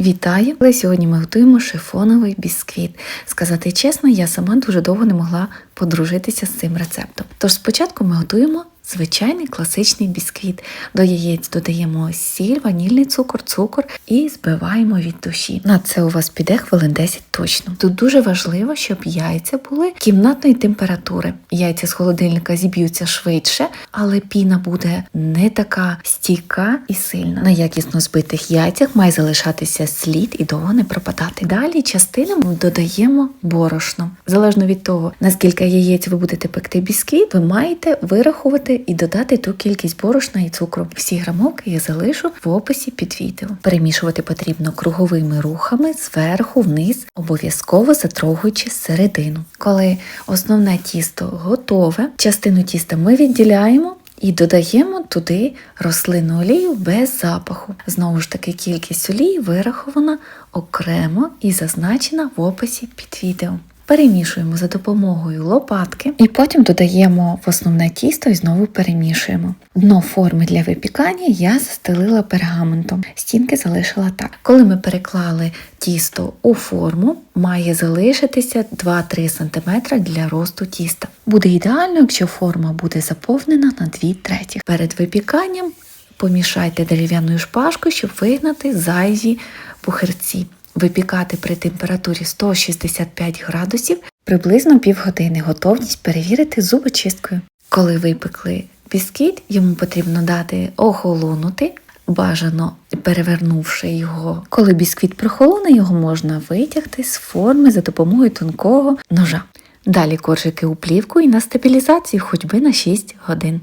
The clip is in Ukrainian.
Вітаю! Але сьогодні ми готуємо шифоновий бісквіт. Сказати чесно, я сама дуже довго не могла подружитися з цим рецептом. Тож спочатку ми готуємо звичайний класичний бісквіт. До яєць додаємо сіль, ванільний цукор, цукор і збиваємо від душі. На це у вас піде хвилин 10 точно. Тут дуже важливо, щоб яйця були кімнатної температури. Яйця з холодильника зіб'ються швидше, але піна буде не така стійка і сильна. На якісно збитих яйцях має залишатися слід і довго не пропадати. Далі частинами додаємо борошно. Залежно від того, наскільки яєць ви будете пекти бісквіт, ви маєте вирахувати і додати ту кількість борошна і цукру. Всі грамовки я залишу в описі під відео. Перемішувати потрібно круговими рухами зверху вниз, обов'язково затрогаючи середину. Коли основне тісто готове, частину тіста ми відділяємо. І додаємо туди рослинну олію без запаху. Знову ж таки, кількість олії вирахована окремо і зазначена в описі під відео. Перемішуємо за допомогою лопатки і потім додаємо в основне тісто і знову перемішуємо. Дно форми для випікання я застелила пергаментом, стінки залишила так. Коли ми переклали тісто у форму, має залишитися 2-3 см для росту тіста. Буде ідеально, якщо форма буде заповнена на 2 треті. Перед випіканням помішайте дерев'яною шпажкою, щоб вигнати зайві пухирці випікати при температурі 165 градусів приблизно півгодини. Готовність перевірити зубочисткою. Коли випекли бісквіт, йому потрібно дати охолонути. Бажано перевернувши його. Коли бісквіт прохолоне, його можна витягти з форми за допомогою тонкого ножа. Далі коржики у плівку і на стабілізацію хоч би на 6 годин.